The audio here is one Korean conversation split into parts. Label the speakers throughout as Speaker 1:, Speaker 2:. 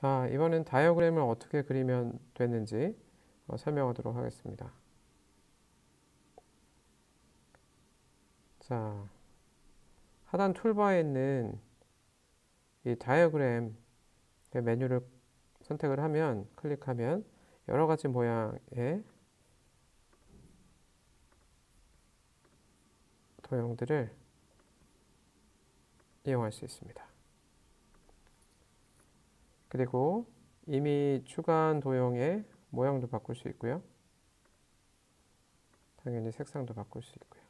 Speaker 1: 자, 이번엔 다이어그램을 어떻게 그리면 되는지 어, 설명하도록 하겠습니다. 자, 하단 툴바에 있는 이 다이어그램 메뉴를 선택을 하면 클릭하면 여러 가지 모양의 도형들을 이용할 수 있습니다. 그리고 이미 추가한 도형의 모양도 바꿀 수 있고요. 당연히 색상도 바꿀 수 있고요.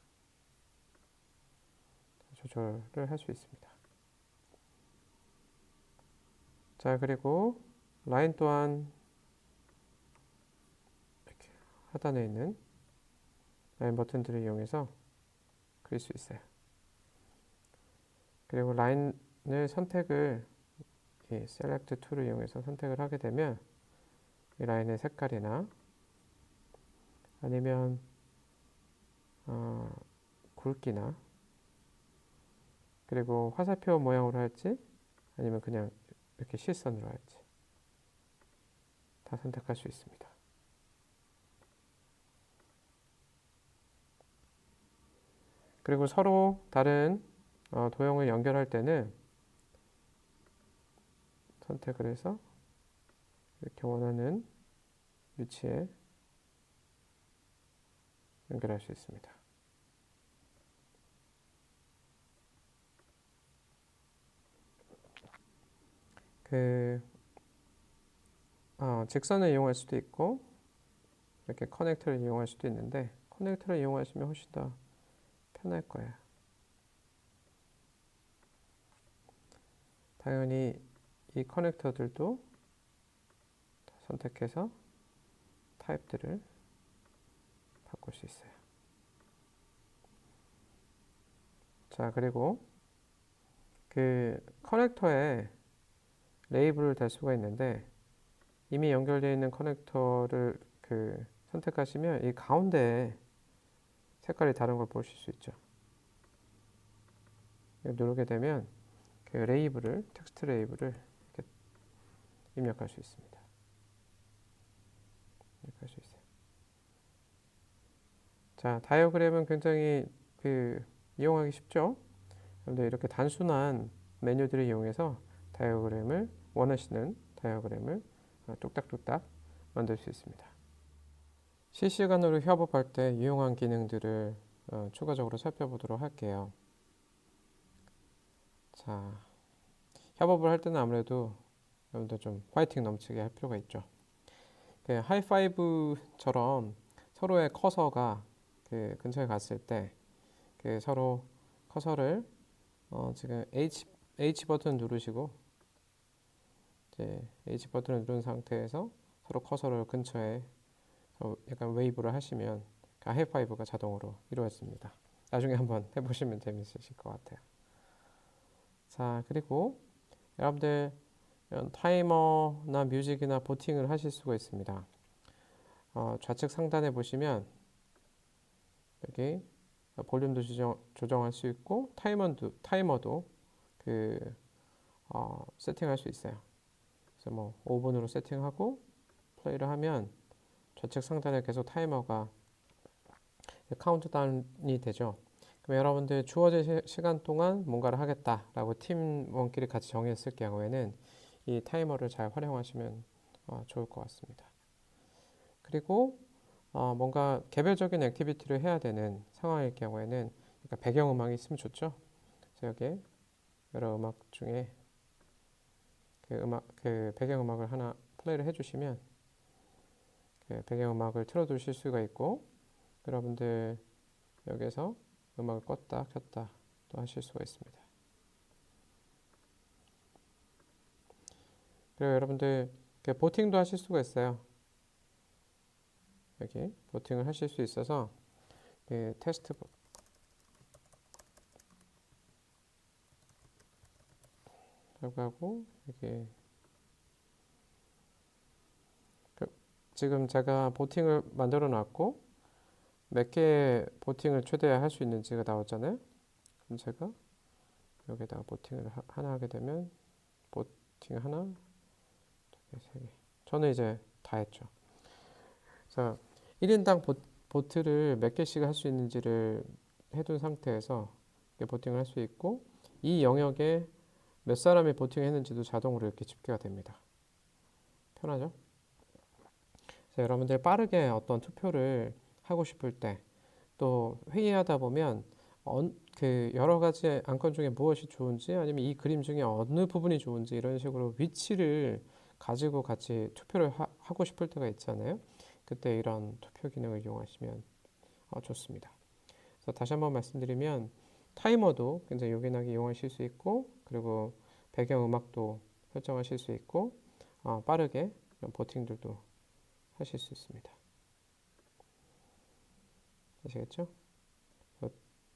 Speaker 1: 조절을 할 수 있습니다. 자, 그리고 라인 또한 이렇게 하단에 있는 라인 버튼들을 이용해서 그릴 수 있어요. 그리고 라인을 선택을 이 셀렉트 툴을 이용해서 선택을 하게 되면 이 라인의 색깔이나 아니면 어, 굵기나 그리고 화살표 모양으로 할지 아니면 그냥 이렇게 실선으로 할지 다 선택할 수 있습니다. 그리고 서로 다른 어, 도형을 연결할 때는 선택을 해서 이렇게 원하는 위치에 연결할 수 있습니다. 그 어, 직선을 이용할 수도 있고 이렇게 커넥터를 이용할 수도 있는데 커넥터를 이용하시면 훨씬 더 편할 거예요. 당연히 이 커넥터들도 선택해서 타입들을 바꿀 수 있어요. 자, 그리고 그 커넥터에 레이블을 달 수가 있는데 이미 연결되어 있는 커넥터를 그 선택하시면 이 가운데에 색깔이 다른 걸 보실 수 있죠. 누르게 되면 그 레이블을 텍스트 레이블을 입력할 수 있습니다. 입력할 수 있어요. 자, 다이어그램은 굉장히 그 이용하기 쉽죠. 여러분들 이렇게 단순한 메뉴들을 이용해서 다이어그램을 원하시는 다이어그램을 뚝딱뚝딱 만들 수 있습니다. 실시간으로 협업할 때 유용한 기능들을 어, 추가적으로 살펴보도록 할게요. 자, 협업을 할 때는 아무래도 여러분들 좀 화이팅 넘치게 할 필요가 있죠. 그 하이파이브처럼 서로의 커서가 그 근처에 갔을 때 그 서로 커서를 어 지금 H H 버튼 누르시고 이제 H 버튼을 누른 상태에서 서로 커서를 근처에 약간 웨이브를 하시면 그 하이파이브가 자동으로 이루어집니다. 나중에 한번 해보시면 재밌으실 것 같아요. 자 그리고 여러분들 타이머나 뮤직이나 보팅을 하실 수가 있습니다. 어, 좌측 상단에 보시면 여기 볼륨도 조정, 조정 할 수 있고 타이머도, 타이머도 그 어, 세팅할 수 있어요. 그래서 뭐 5분으로 세팅하고 플레이를 하면 좌측 상단에 계속 타이머가 카운트다운이 되죠. 그럼 여러분들 주어진 시 간 동안 뭔가를 하겠다라고 팀원끼리 같이 정했을 경우에는 이 타이머를 잘 활용하시면 어, 좋을 것 같습니다. 그리고 어, 뭔가 개별적인 액티비티를 해야 되는 상황일 경우에는 그러니까 배경음악이 있으면 좋죠. 그래서 여기에 여러 음악 중에 그 음악 그 배경음악을 하나 플레이를 해주시면 그 배경음악을 틀어두실 수가 있고 여러분들 여기서 음악을 껐다 켰다 또 하실 수가 있습니다. 그리고 여러분들 보팅도 하실 수가 있어요. 여기 보팅을 하실 수 있어서 그 테스트 하고 여기 그 지금 제가 보팅을 만들어 놨고 몇 개의 보팅을 최대 할 수 있는지가 나왔잖아요. 그럼 제가 여기다가 보팅을 하나 하게 되면 보팅 하나 세 개. 저는 이제 다 했죠. 그래서 1인당 보, 보트를 몇 개씩 할 수 있는지를 해둔 상태에서 보팅을 할 수 있고 이 영역에 몇 사람이 보팅했는지도 자동으로 이렇게 집계가 됩니다. 편하죠? 그래서 여러분들 빠르게 어떤 투표를 하고 싶을 때 또 회의하다 보면 언- 그 여러 가지 안건 중에 무엇이 좋은지 아니면 이 그림 중에 어느 부분이 좋은지 이런 식으로 위치를 가지고 같이 투표를 하, 고 싶을 때가 있잖아요. 그때 이런 투표 기능을 이용하시면 어, 좋습니다. 그래서 다시 한번 말씀드리면 타이머도 굉장히 요긴하게 이용하실 수 있고 그리고 배경 음악도 설정하실 수 있고 어, 빠르게 이런 버팅들도 하실 수 있습니다. 아시겠죠?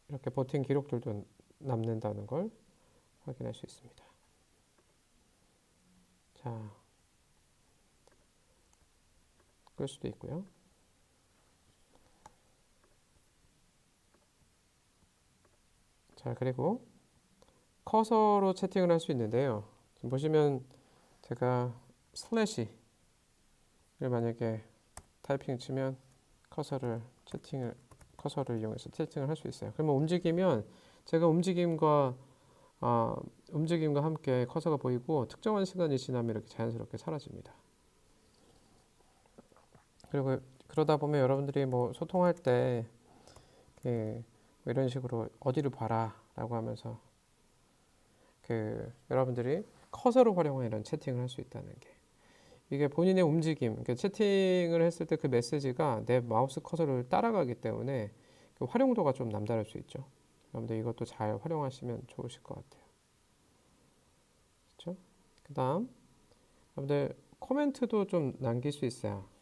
Speaker 1: 이렇게 버팅 기록들도 남는다는 걸 확인할 수 있습니다. 자, 끌 수도 있고요. 자, 그리고 커서로 채팅을 할 수 있는데요. 지금 보시면 제가 슬래시를 만약에 타이핑 치면 커서를 채팅을 커서를 이용해서 채팅을 할 수 있어요. 그러면 움직이면 제가 움직임과 아, 움직임과 함께 커서가 보이고 특정한 시간이 지나면 이렇게 자연스럽게 사라집니다. 그리고 그러다 보면 여러분들이 뭐 소통할 때 그, 뭐 이런 식으로 어디를 봐라라고 하면서 그 여러분들이 커서를 활용한 이런 채팅을 할 수 있다는 게 이게 본인의 움직임, 그러니까 채팅을 했을 때 그 메시지가 내 마우스 커서를 따라가기 때문에 그 활용도가 좀 남다를 수 있죠. 여러분들 이것도 잘 활용하시면 좋으실 것 같아요. 그렇죠? 그다음 여러분들 코멘트도 좀 남길 수 있어요.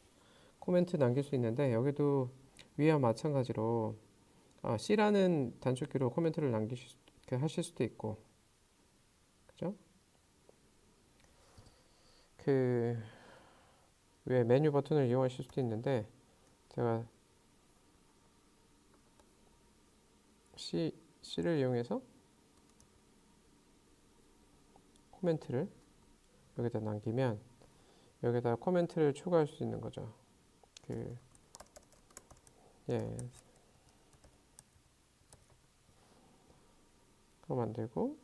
Speaker 1: 코멘트 남길 수 있는데 여기도 위와 마찬가지로 아, C라는 단축키로 코멘트를 남기실 수- 이렇게 하실 수도 있고 그죠? 그 위에 메뉴 버튼을 이용하실 수도 있는데 제가 C, C를 이용해서 코멘트를 여기다 남기면 여기다 코멘트를 추가할 수 있는 거죠. 그 예. 그거 만들고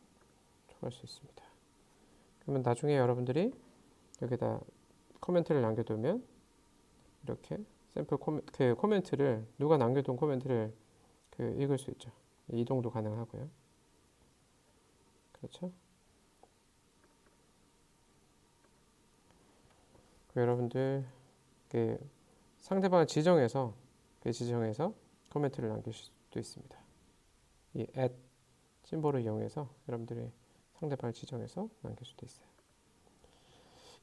Speaker 1: 추가할 수 있습니다. 그러면 나중에 여러분들이 여기다 코멘트를 남겨두면 이렇게 샘플 코멘, 그 코멘트를 누가 남겨둔 코멘트를 그 읽을 수 있죠. 이동도 가능하고요. 그렇죠? 그 여러분들 그 상대방을 지정해서 그 지정해서 코멘트를 남기실 수도 있습니다. 이 at 심볼을 이용해서 여러분들이 상대방을 지정해서 남길 수도 있어요.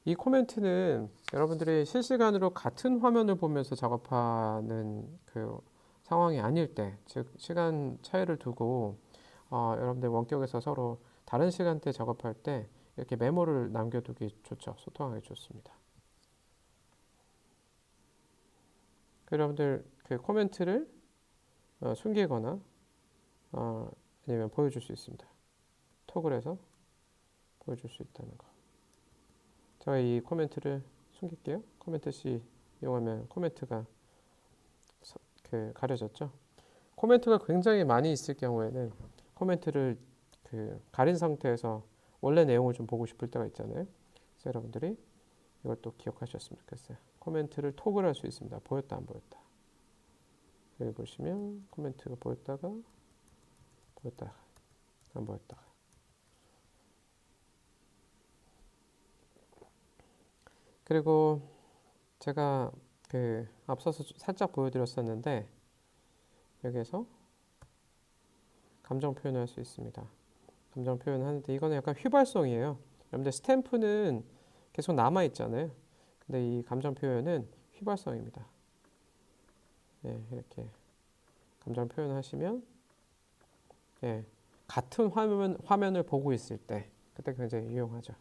Speaker 1: 이 코멘트는 여러분들이 실시간으로 같은 화면을 보면서 작업하는 그 상황이 아닐 때, 즉 시간 차이를 두고 어, 여러분들 원격에서 서로 다른 시간대 작업할 때 이렇게 메모를 남겨두기 좋죠. 소통하기 좋습니다. 그 여러분들 그 코멘트를 어, 숨기거나 어, 아니면 보여줄 수 있습니다. 톡을 해서 보여줄 수 있다는 거. 제가 이 코멘트를 숨길게요. 코멘트 C 이용하면 코멘트가 서- 그 가려졌죠. 코멘트가 굉장히 많이 있을 경우에는 코멘트를 그 가린 상태에서 원래 내용을 좀 보고 싶을 때가 있잖아요. 그래서 여러분들이 이걸 또 기억하셨으면 좋겠어요. 코멘트를 톡을 할수 있습니다. 보였다 안 보였다. 여기 보시면 코멘트가 보였다가 보였다가 안 보였다가 그리고 제가 그 앞서서 살짝 보여드렸었는데 여기에서 감정 표현을 할수 있습니다. 감정 표현하는데 이거는 약간 휘발성이에요. 여러분들 스탬프는 계속 남아 있잖아요. 근데 이 감정 표현은 휘발성입니다. 네, 이렇게 감정 표현하시면 예, 같은 화면 화면을 보고 있을 때 그때 굉장히 유용하죠.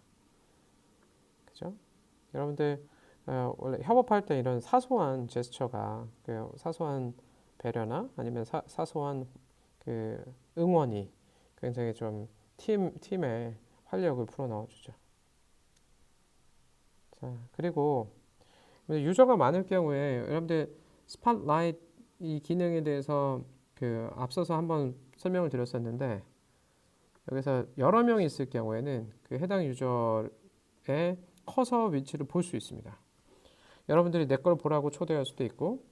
Speaker 1: 그죠? 여러분들 어, 원래 협업할 때 이런 사소한 제스처가 그 사소한 배려나 아니면 사, 사소한 그 응원이 굉장히 좀 팀 팀의 활력을 불어 넣어 주죠. 자, 그리고 유저가 많을 경우에 여러분들 스팟라이트 이 기능에 대해서 그 앞서서 한번 설명을 드렸었는데 여기서 여러 명이 있을 경우에는 그 해당 유저의 커서 위치를 볼 수 있습니다. 여러분들이 내 걸 보라고 초대할 수도 있고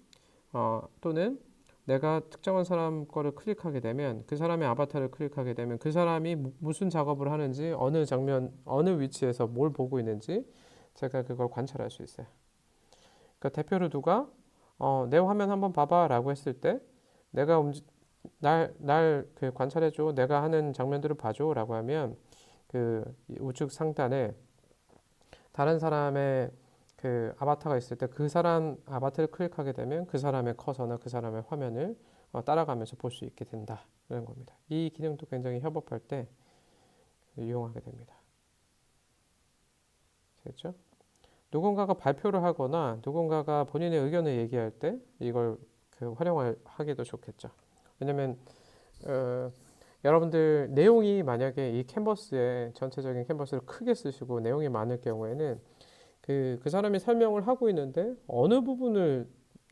Speaker 1: 어, 또는 내가 특정한 사람 거를 클릭하게 되면 그 사람의 아바타를 클릭하게 되면 그 사람이 무- 무슨 작업을 하는지 어느 장면 어느 위치에서 뭘 보고 있는지 제가 그걸 관찰할 수 있어요. 그러니까 대표로 누가 어, 내 화면 한번 봐봐라고 했을 때 내가 움직 날 날 그 관찰해 줘 내가 하는 장면들을 봐줘라고 하면 그 우측 상단에 다른 사람의 그 아바타가 있을 때 그 사람 아바타를 클릭하게 되면 그 사람의 커서나 그 사람의 화면을 어, 따라가면서 볼 수 있게 된다는 겁니다. 이 기능도 굉장히 협업할 때 이용하게 됩니다. 됐죠? 누군가가 발표를 하거나 누군가가 본인의 의견을 얘기할 때 이걸 그 활용하기도 좋겠죠. 왜냐면 어, 여러분들 내용이 만약에 이 캔버스에 전체적인 캔버스를 크게 쓰시고 내용이 많을 경우에는 그, 그 사람이 설명을 하고 있는데 어느 부분을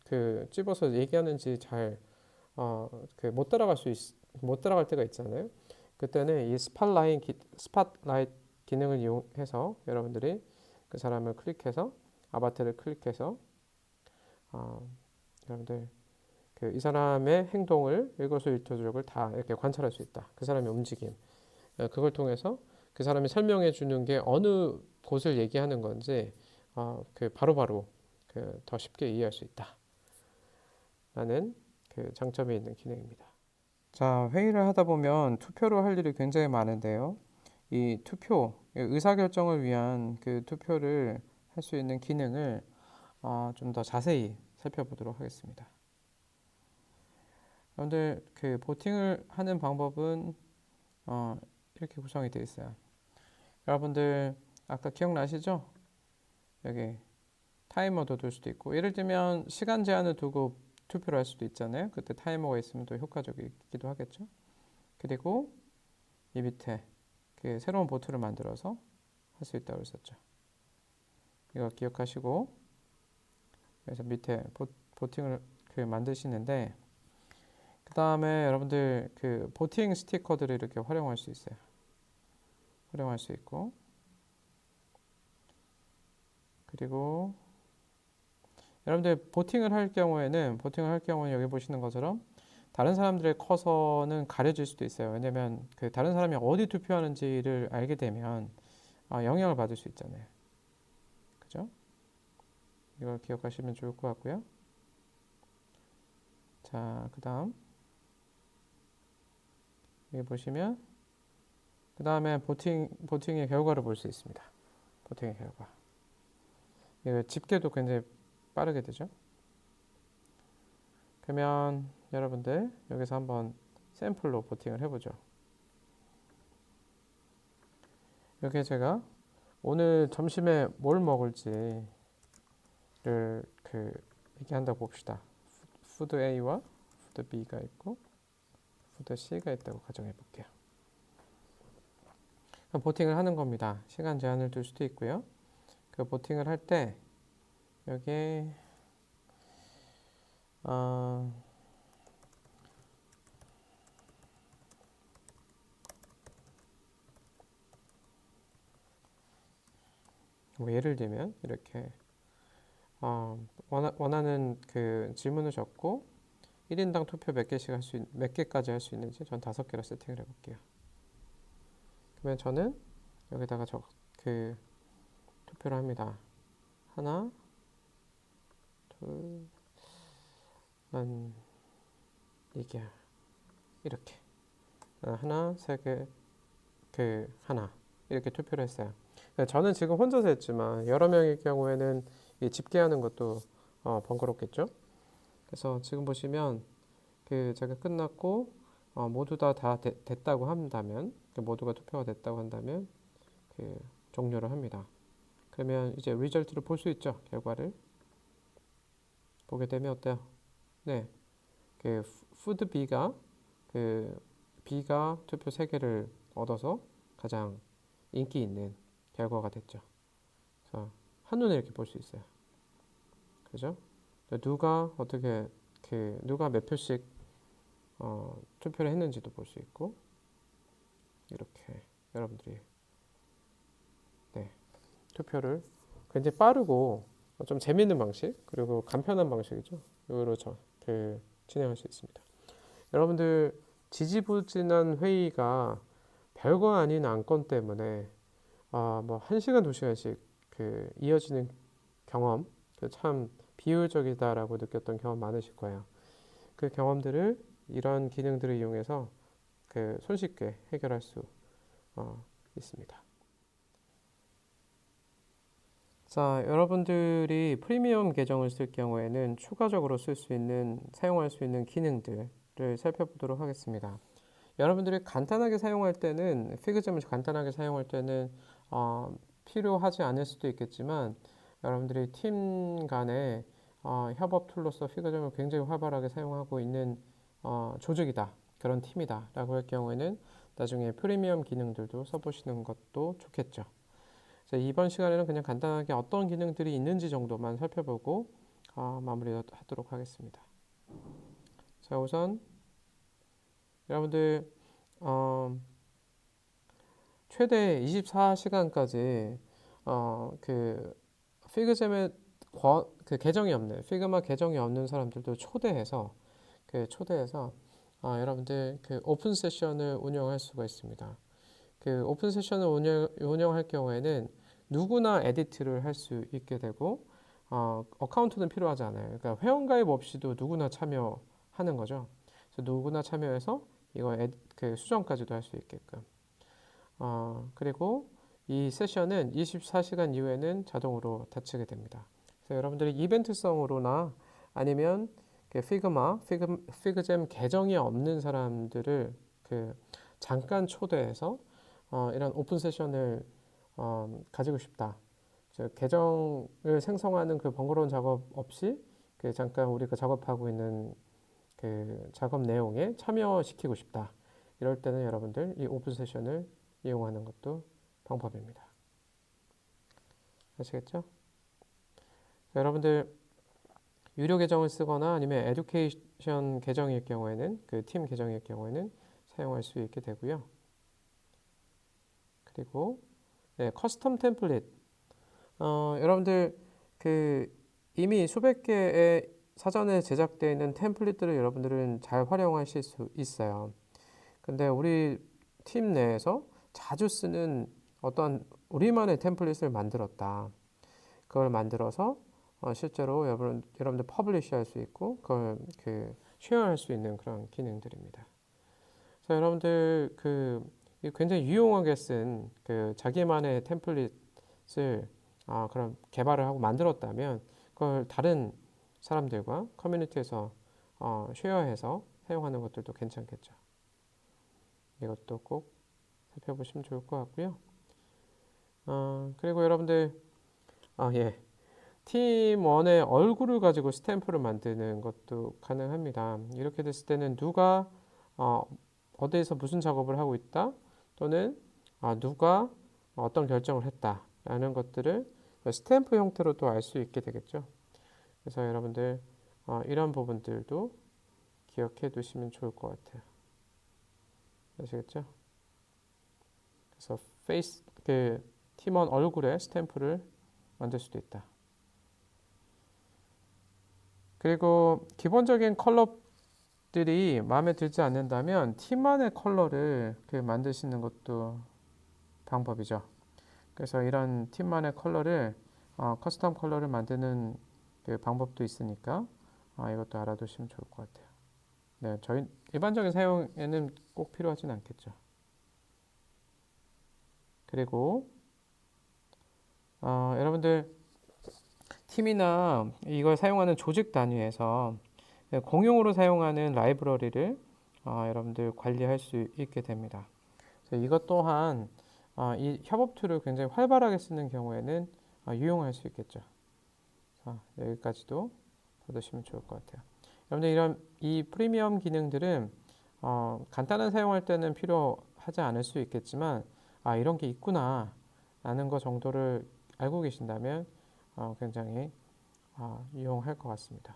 Speaker 1: 그 찝어서 얘기하는지 잘 어, 그못 따라갈 수 있, 못 따라갈 때가 있잖아요. 그때는 이 스팟라인 기, 스팟라이트 기능을 이용해서 여러분들이 그 사람을 클릭해서 아바타를 클릭해서 어, 여러분들 그 이 사람의 행동을 일거수일투족을 다 이렇게 관찰할 수 있다. 그 사람의 움직임 어, 그걸 통해서 그 사람이 설명해 주는 게 어느 곳을 얘기하는 건지 어, 그 바로바로 그 더 쉽게 이해할 수 있다. 라는 그 장점이 있는 기능입니다. 자, 회의를 하다 보면 투표를 할 일이 굉장히 많은데요. 이 투표, 의사 결정을 위한 그 투표를 할 수 있는 기능을 어, 좀 더 자세히 살펴보도록 하겠습니다. 여러분들 그 보팅을 하는 방법은 어, 이렇게 구성이 되어 있어요. 여러분들 아까 기억나시죠? 여기 타이머도 둘 수도 있고 예를 들면 시간 제한을 두고 투표를 할 수도 있잖아요. 그때 타이머가 있으면 또 효과적이기도 하겠죠. 그리고 이 밑에 그 새로운 보트를 만들어서 할 수 있다고 했었죠. 이거 기억하시고 그래서 밑에 보, 보팅을 그 만드시는데 그 다음에 여러분들 그 보팅 스티커들을 이렇게 활용할 수 있어요. 활용할 수 있고 그리고 여러분들 보팅을 할 경우에는 보팅을 할 경우는 여기 보시는 것처럼 다른 사람들의 커서는 가려질 수도 있어요. 왜냐면 그 다른 사람이 어디 투표하는지를 알게 되면 아, 영향을 받을 수 있잖아요. 그죠? 이걸 기억하시면 좋을 것 같고요. 자, 그 다음 여기 보시면 그 다음에 보팅 보팅의 결과를 볼 수 있습니다. 보팅의 결과. 이거 집계도 굉장히 빠르게 되죠. 그러면 여러분들 여기서 한번 샘플로 보팅을 해보죠. 여기에 제가 오늘 점심에 뭘 먹을지를 그 얘기한다고 봅시다. 푸드 A와 푸드 B가 있고 푸드 C가 있다고 가정해 볼게요. 보팅을 하는 겁니다. 시간 제한을 둘 수도 있고요. 그 보팅을 할 때 여기 어, 뭐 예를 들면 이렇게 어, 원하, 원하 는 그 질문을 적고 1인당 투표 몇 개씩 할 수, 몇 개까지 할 수 있는지 전 다섯 개로 세팅을 해볼게요. 그러면 저는 여기다가 저, 그 투표를 합니다. 하나, 둘, 한 이게 이렇게 어, 하나, 세 개, 그 하나 이렇게 투표를 했어요. 그러니까 저는 지금 혼자서 했지만 여러 명일 경우에는 이 집계하는 것도 어, 번거롭겠죠. 그래서 지금 보시면 그 제가 끝났고 어, 모두 다다 됐다고 한다면 그 모두가 투표가 됐다고 한다면 그 종료를 합니다. 그러면 이제 리절트를 볼 수 있죠. 결과를 보게 되면 어때요? 네, 그 푸드 B가 그 B가 투표 3개를 얻어서 가장 인기 있는 결과가 됐죠. 그래서 한눈에 이렇게 볼 수 있어요. 그죠? 누가 어떻게 그 누가 몇 표씩 어, 투표를 했는지도 볼 수 있고 이렇게 여러분들이 네, 투표를 굉장히 빠르고 좀 재밌는 방식 그리고 간편한 방식이죠. 이거로 저그 진행할 수 있습니다. 여러분들 지지부진한 회의가 별거 아닌 안건 때문에 아뭐한 시간 두 시간씩 그 이어지는 경험 그 참 비효율적이다라고 느꼈던 경험 많으실 거예요. 그 경험들을 이런 기능들을 이용해서 그 손쉽게 해결할 수 어, 있습니다. 자, 여러분들이 프리미엄 계정을 쓸 경우에는 추가적으로 쓸 수 있는 사용할 수 있는 기능들을 살펴보도록 하겠습니다. 여러분들이 간단하게 사용할 때는 피그점을 간단하게 사용할 때는 어, 필요하지 않을 수도 있겠지만 여러분들이 팀 간의 어, 협업 툴로서 피그점을 굉장히 활발하게 사용하고 있는 어, 조직이다. 그런 팀이다. 라고 할 경우에는 나중에 프리미엄 기능들도 써보시는 것도 좋겠죠. 이번 시간에는 그냥 간단하게 어떤 기능들이 있는지 정도만 살펴보고 어, 마무리하도록 하겠습니다. 자, 우선 여러분들 어, 최대 24시간까지 어, 그 피그잼에 그 계정이 없는 피그마 계정이 없는 사람들도 초대해서 그 초대해서 어, 여러분들 그 오픈 세션을 운영할 수가 있습니다. 그 오픈 세션을 운영, 운영할 경우에는 누구나 에디트를 할 수 있게 되고 어, 어카운트는 필요하지 않아요. 그러니까 회원가입 없이도 누구나 참여하는 거죠. 그래서 누구나 참여해서 이거 그 수정까지도 할 수 있게끔. 어, 그리고 이 세션은 24시간 이후에는 자동으로 닫히게 됩니다. 그래서 여러분들이 이벤트성으로나 아니면 그 피그마, 피그, 피그잼 계정이 없는 사람들을 그 잠깐 초대해서 어, 이런 오픈 세션을 어, 가지고 싶다. 계정을 생성하는 그 번거로운 작업 없이 그 잠깐 우리가 작업하고 있는 그 작업 내용에 참여시키고 싶다. 이럴 때는 여러분들 이 오픈 세션을 이용하는 것도 방법입니다. 아시겠죠? 여러분들 유료 계정을 쓰거나 아니면 에듀케이션 계정일 경우에는 그 팀 계정일 경우에는 사용할 수 있게 되고요. 그리고 네, 커스텀 템플릿. 어, 여러분들 그 이미 수백 개의 사전에 제작되어 있는 템플릿들을 여러분들은 잘 활용하실 수 있어요. 근데 우리 팀 내에서 자주 쓰는 어떤 우리만의 템플릿을 만들었다. 그걸 만들어서 어, 실제로 여러분, 여러분들 퍼블리시 할 수 있고 그걸 그 쉐어할 수 있는 그런 기능들입니다. 그래서 여러분들 그 굉장히 유용하게 쓴 그 자기만의 템플릿을 아, 그럼 개발을 하고 만들었다면 그걸 다른 사람들과 커뮤니티에서 어, 쉐어해서 사용하는 것들도 괜찮겠죠. 이것도 꼭 살펴보시면 좋을 것 같고요. 어, 그리고 여러분들 아 예. 팀원의 얼굴을 가지고 스탬프를 만드는 것도 가능합니다. 이렇게 됐을 때는 누가 어, 어디에서 무슨 작업을 하고 있다 또는 아, 누가 어떤 결정을 했다라는 것들을 스탬프 형태로도 알 수 있게 되겠죠. 그래서 여러분들 어, 이런 부분들도 기억해 두시면 좋을 것 같아요. 아시겠죠? 그래서 페이스 그 팀원 얼굴에 스탬프를 만들 수도 있다. 그리고 기본적인 컬러들이 마음에 들지 않는다면 팀만의 컬러를 그 만드시는 것도 방법이죠. 그래서 이런 팀만의 컬러를 어, 커스텀 컬러를 만드는 그 방법도 있으니까 어, 이것도 알아두시면 좋을 것 같아요. 네, 저희 일반적인 사용에는 꼭 필요하진 않겠죠. 그리고 어, 여러분들 팀이나 이걸 사용하는 조직 단위에서 공용으로 사용하는 라이브러리를 어, 여러분들 관리할 수 있게 됩니다. 이것 또한 어, 이 협업 툴을 굉장히 활발하게 쓰는 경우에는 어, 유용할 수 있겠죠. 자, 여기까지도 받으시면 좋을 것 같아요. 여러분들 이런 이 프리미엄 기능들은 어, 간단한 사용할 때는 필요하지 않을 수 있겠지만 아 이런 게 있구나 라는 것 정도를 알고 계신다면 어, 굉장히 아, 유용할 것 같습니다.